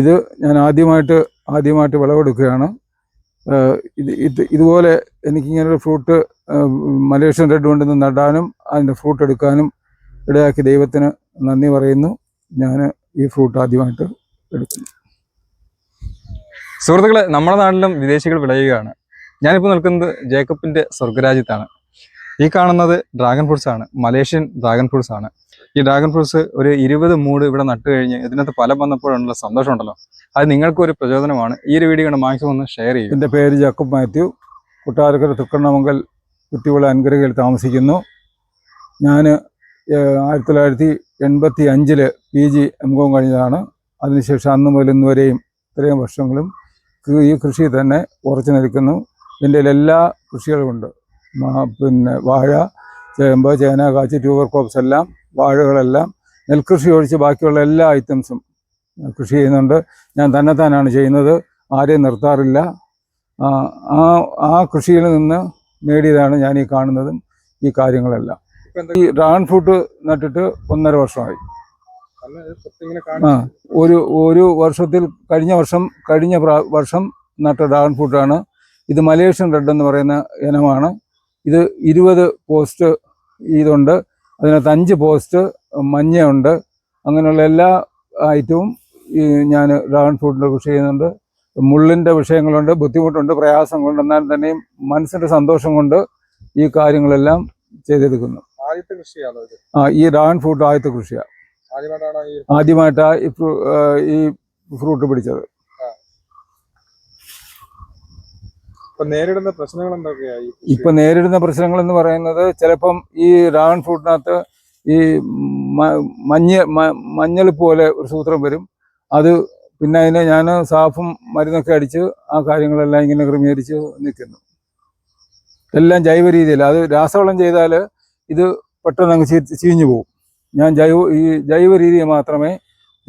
ഇത് ഞാൻ ആദ്യമായിട്ട് ആദ്യമായിട്ട് വിളവെടുക്കുകയാണ്. ഇത് ഇത് ഇതുപോലെ എനിക്കിങ്ങനൊരു ഫ്രൂട്ട് മലേഷ്യൻ റെഡ് കൊണ്ടുവന്ന് നടാനും അതിന്റെ ഫ്രൂട്ട് എടുക്കാനും ഇടയാക്കി ദൈവത്തിന് നന്ദി പറയുന്നു. ഞാൻ ഈ ഫ്രൂട്ട് ആദ്യമായിട്ട് എടുക്കുന്നു. സുഹൃത്തുക്കളെ നമ്മുടെ നാട്ടിലും വിദേശികൾ വിളയുകയാണ്. ഞാനിപ്പോൾ നിൽക്കുന്നത് ജേക്കബിന്റെ സ്വർഗരാജ്യത്താണ് ഈ കാണുന്നത് ഡ്രാഗൺ ഫ്രൂട്ട്സ് ആണ്. മലേഷ്യൻ ഡ്രാഗൺ ഫ്രൂട്ട്സ് ആണ്. ഈ ഡ്രാഗൺ ഫ്രൂട്ട്സ് ഒരു ഇരുപത് മൂട് ഇവിടെ നട്ട് കഴിഞ്ഞ് ഇതിനകത്ത് ഫലം വന്നപ്പോഴുള്ള സന്തോഷമുണ്ടല്ലോ. അത് നിങ്ങൾക്കും ഒരു പ്രചോദനമാണ്. ഈ ഒരു വീഡിയോ മാക്സിമം ഒന്ന് ഷെയർ ചെയ്യും എന്റെ പേര് ജാക്കബ് മാത്യു. കുട്ടാരക്കര തൃക്കണ്ണമംഗൽ കുറ്റിവിള അൻകരകയിൽ താമസിക്കുന്നു. ഞാൻ ആയിരത്തി തൊള്ളായിരത്തി എൺപത്തി അഞ്ചിൽ പി ജി എം കോം കഴിഞ്ഞതാണ്. അതിനുശേഷം അന്ന് മുതൽ ഇന്ന് വരെയും ഇത്രയും വർഷങ്ങളും ഈ കൃഷി തന്നെ ഉറച്ചു നിൽക്കുന്നു. എന്റെ എല്ലാ കൃഷികളുമുണ്ട് പിന്നെ വാഴ ചേമ്പ് ചേന കാച്ചി ട്യൂബർ ക്രോപ്സ് എല്ലാം വാഴകളെല്ലാം നെൽകൃഷി ഒഴിച്ച് ബാക്കിയുള്ള എല്ലാ ഐറ്റംസും കൃഷി ചെയ്യുന്നുണ്ട്. ഞാൻ തന്നെത്താനാണ് ചെയ്യുന്നത്. ആരെയും നിർത്താറില്ല. ആ ആ കൃഷിയിൽ നിന്ന് നേടിയതാണ് ഞാൻ ഈ കാണുന്നതും ഈ കാര്യങ്ങളെല്ലാം. ഈ ഡ്രാഗൺ ഫ്രൂട്ട് നട്ടിട്ട് ഒന്നര വർഷമായി. ആ ഒരു ഒരു വർഷത്തിൽ കഴിഞ്ഞ വർഷം കഴിഞ്ഞ വർഷം നട്ട ഡ്രാഗൺ ഫ്രൂട്ടാണ്. ഇത് മലേഷ്യൻ റെഡ് എന്ന് പറയുന്ന ഇനമാണ്. ഇത് ഇരുപത് പോസ്റ്റ് ഇതുണ്ട്. അതിനകത്ത് അഞ്ച് പോസ്റ്റ് മഞ്ഞയുണ്ട്. അങ്ങനെയുള്ള എല്ലാ ഐറ്റവും ഈ ഞാൻ ഡ്രാഗൺ ഫ്രൂട്ടിന്റെ കൃഷി ചെയ്യുന്നുണ്ട്. മുള്ളിന്റെ വിഷയങ്ങളുണ്ട് ബുദ്ധിമുട്ടുണ്ട് പ്രയാസങ്ങളുണ്ട്. എന്നാൽ തന്നെയും മനസ്സിന്റെ സന്തോഷം കൊണ്ട് ഈ കാര്യങ്ങളെല്ലാം ചെയ്തെടുക്കുന്നു. ആദ്യത്തെ കൃഷിയാണ് ഇത്? ആ ഈ ഡ്രാഗൺ ഫ്രൂട്ട് ആദ്യത്തെ കൃഷിയാണ് ആദ്യമായിട്ടാണ് ഈ ആദ്യമായിട്ടാണ് ഈ ഫ്രൂ- ഈ ഫ്രൂട്ട് പിടിച്ചത് ഇപ്പൊ നേരിടുന്ന പ്രശ്നങ്ങൾ എന്തൊക്കെയായി? ഇപ്പൊ നേരിടുന്ന പ്രശ്നങ്ങൾ എന്ന് പറയുന്നത് ചിലപ്പം ഈ ഡ്രാഗൺ ഫ്രൂട്ടിനകത്ത് ഈ മഞ്ഞ മഞ്ഞൾ പോലെ ഒരു സൂത്രം വരും. അത് പിന്നെ അതിനെ ഞാൻ സാഫും മരുന്നൊക്കെ അടിച്ച് ആ കാര്യങ്ങളെല്ലാം ഇങ്ങനെ ക്രമീകരിച്ച് നിൽക്കുന്നു. എല്ലാം ജൈവ രീതിയിൽ. അത് രാസവളം ചെയ്താൽ ഇത് പെട്ടെന്ന് അങ്ങ് ചീഞ്ഞു പോകും. ഞാൻ ജൈവ ഈ ജൈവ രീതി മാത്രമേ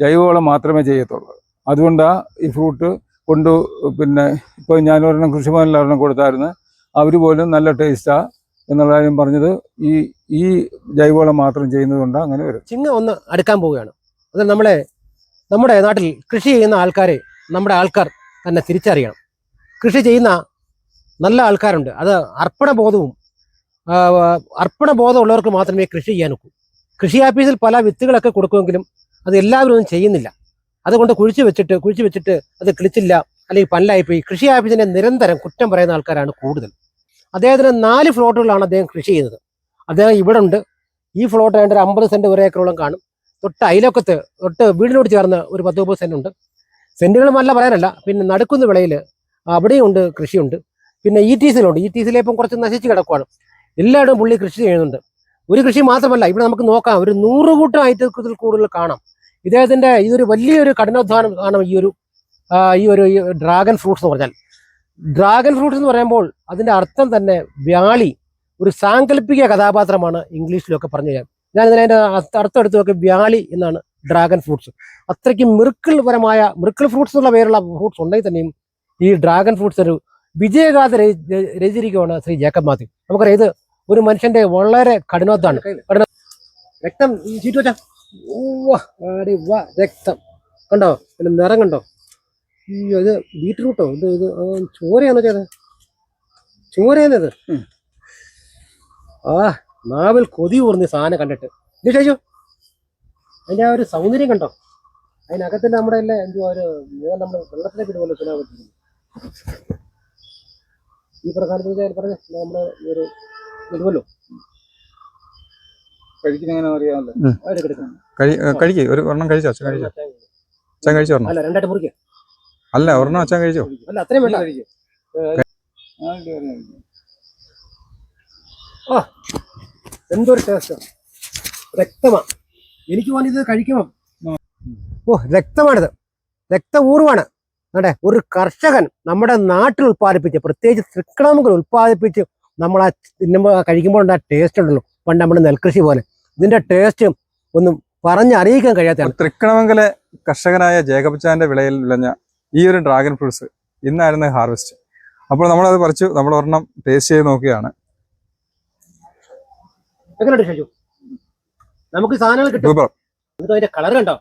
ജൈവവളം മാത്രമേ ചെയ്യത്തുള്ളൂ. അതുകൊണ്ടാണ് ഈ ഫ്രൂട്ട് കൊണ്ട് പിന്നെ ഇപ്പോൾ ഞാൻ ഒരെണ്ണം കൃഷിഭവനിൽ ഒരെണ്ണം കൊടുത്തായിരുന്നു. അവർ പോലും നല്ല ടേസ്റ്റാ എന്നുള്ള കാര്യം പറഞ്ഞത് ഈ ഈ ജൈവവളം മാത്രം ചെയ്യുന്നത് കൊണ്ടാണ് അങ്ങനെ വരും. ചിങ്ങ ഒന്ന് അടുക്കാൻ പോവുകയാണ്. അത് നമ്മളെ നമ്മുടെ നാട്ടിൽ കൃഷി ചെയ്യുന്ന ആൾക്കാരെ നമ്മുടെ ആൾക്കാർ തന്നെ തിരിച്ചറിയണം. കൃഷി ചെയ്യുന്ന നല്ല ആൾക്കാരുണ്ട്. അത് അർപ്പണബോധവും അർപ്പണ അർപ്പണബോധമുള്ളവർക്ക് മാത്രമേ കൃഷി ചെയ്യാൻ ഒക്കൂ. കൃഷി ആഫീസിൽ പല വിത്തുകളൊക്കെ കൊടുക്കുമെങ്കിലും അത് എല്ലാവരും ഒന്നും ചെയ്യുന്നില്ല. അതുകൊണ്ട് കുഴിച്ചു വെച്ചിട്ട് കുഴിച്ചു വെച്ചിട്ട് അത് കിളിച്ചില്ല അല്ലെങ്കിൽ പല്ലായിപ്പോയി. കൃഷി ആഫീസിനെ നിരന്തരം കുറ്റം പറയുന്ന ആൾക്കാരാണ് കൂടുതൽ അദ്ദേഹത്തിന് നാല് ഫ്ലോട്ടുകളാണ് അദ്ദേഹം കൃഷി ചെയ്യുന്നത്. അദ്ദേഹം ഇവിടെ ഉണ്ട്. ഈ ഫ്ലോട്ട് ഏതാണ്ട് ഒരു അമ്പത് സെന്റ് ഒരു ഏക്കറോളം കാണും. തൊട്ട് അയലൊക്കത്ത് തൊട്ട് വീടിനോട് ചേർന്ന് ഒരു പത്ത് മുപ്പത് സെന്റ് ഉണ്ട്. സെന്റുകളും അല്ല പറയാനല്ല. പിന്നെ നടുക്കുന്ന വിളയിൽ അവിടെയും ഉണ്ട് കൃഷിയുണ്ട്. പിന്നെ ഇ ടി സിയിലുണ്ട് ഇ ടി സിയിലെ ഇപ്പം കുറച്ച് നശിച്ച് കിടക്കുവാണ്. എല്ലായിടവും പുള്ളി കൃഷി ചെയ്യുന്നുണ്ട്. ഒരു കൃഷി മാത്രമല്ല ഇവിടെ നമുക്ക് നോക്കാം. ഒരു നൂറ് കൂട്ടം ഐറ്റത്തിൽ കൂടുതൽ കാണാം. ഇദ്ദേഹത്തിന്റെ ഇതൊരു വലിയൊരു കഠിനാധ്വാനം ആണ് ഈ ഒരു ഈ ഒരു ഡ്രാഗൺ ഫ്രൂട്ട്സ് എന്ന് പറഞ്ഞാൽ. ഡ്രാഗൺ ഫ്രൂട്ട്സ് എന്ന് പറയുമ്പോൾ അതിന്റെ അർത്ഥം തന്നെ വ്യാളി ഒരു സാങ്കല്പിക കഥാപാത്രമാണ് ഇംഗ്ലീഷിലൊക്കെ പറഞ്ഞു കഴിഞ്ഞാൽ ഞാൻ ഇതിനെ അതിന്റെ അർത്ഥം എടുത്ത് നോക്കി വ്യാളി എന്നാണ് ഡ്രാഗൺ ഫ്രൂട്ട്സ് അത്രയ്ക്ക് മിറുക്കിൾ പരമായ മിറുക്കിൾ ഫ്രൂട്ട്സ് എന്നുള്ള പേരുള്ള ഫ്രൂട്ട്സ് ഉണ്ടെങ്കിൽ തന്നെയും ഈ ഡ്രാഗൺ ഫ്രൂട്ട്സ് ഒരു വിജയഗാഥ രചി- രചി- രചിച്ചിരിക്കുകയാണ് ശ്രീ ജേക്കബ് മാത്യു. നമുക്കറിയാം ഇത് ഒരു മനുഷ്യന്റെ വളരെ കഠിനാത്താണ് കഠിന രക്തം ഈ ചീറ്റ് വെച്ചാ. ഉവ്വ, ആടി വാ, രക്തം. കണ്ടോ? പിന്നെ നിറം കണ്ടോ? അയ്യോ ഇത് ബീറ്റ്റൂട്ടോ ഇത് ഇത് ചോരയാണോ ചേത് ചോരയാണിത് ആ നാവിൽ കൊതി ഊർന്ന് സാധനം കണ്ടിട്ട്. ഇത് ചേച്ചു അതിന്റെ ആ ഒരു സൗന്ദര്യം കണ്ടോ? അതിനകത്തിന്റെ നമ്മുടെ എല്ലാം എന്തോ ഒരു നമ്മൾ വെള്ളത്തിലേക്ക് ഇതുപോലെ തുലാൻ പറ്റിയിരുന്നു ഈ പ്രധാനത്തിൽ പറഞ്ഞ നമ്മുടെ ഈ ഒരു ഇതുമല്ലോ കഴിക്കുന്ന എങ്ങനെ അറിയാമല്ലോ. എടുക്കാം കഴിക്കേ. ഒരു ഒരെണ്ണം കഴിച്ചോ? അച്ഛൻ കഴിച്ചോ? അച്ഛൻ കഴിച്ചോ ഒരെണ്ണം? അല്ല ഒരെണ്ണം അച്ഛൻ കഴിച്ചോ? എന്തൊരു ടേസ്റ്റ് രക്തമാ. എനിക്ക് വന്നിത് ഇത് കഴിക്കണം ഓ രക്തമാണിത്. രക്തപൂർവമാണ് അതെ ഒരു കർഷകൻ നമ്മുടെ നാട്ടിൽ ഉൽപ്പാദിപ്പിച്ച് പ്രത്യേകിച്ച് തൃക്കണമുകൾ ഉൽപ്പാദിപ്പിച്ച് നമ്മൾ ആ തിന്നുമ്പോൾ കഴിക്കുമ്പോൾ ആ ടേസ്റ്റ് ഉണ്ടല്ലോ. പണ്ട് നമ്മുടെ നെൽകൃഷി പോലെ. ഇതിന്റെ ടേസ്റ്റും ഒന്നും പറഞ്ഞറിയിക്കാൻ കഴിയാത്തതാണ്. തൃക്കണമംഗല കർഷകനായ ജേക്കബ് വിളയിൽ വിളഞ്ഞ ഈ ഒരു ഡ്രാഗൺ ഫ്രൂട്ട്സ് ഇന്നായിരുന്നു ഹാർവെസ്റ്റ് അപ്പോൾ നമ്മളത് പറിച്ചു നമ്മൾ ഒരെണ്ണം ടേസ്റ്റ് ചെയ്ത് നോക്കുകയാണ്. നമുക്ക് സാധനങ്ങൾ കിട്ടും. അതിന്റെ കളർ കണ്ടോ?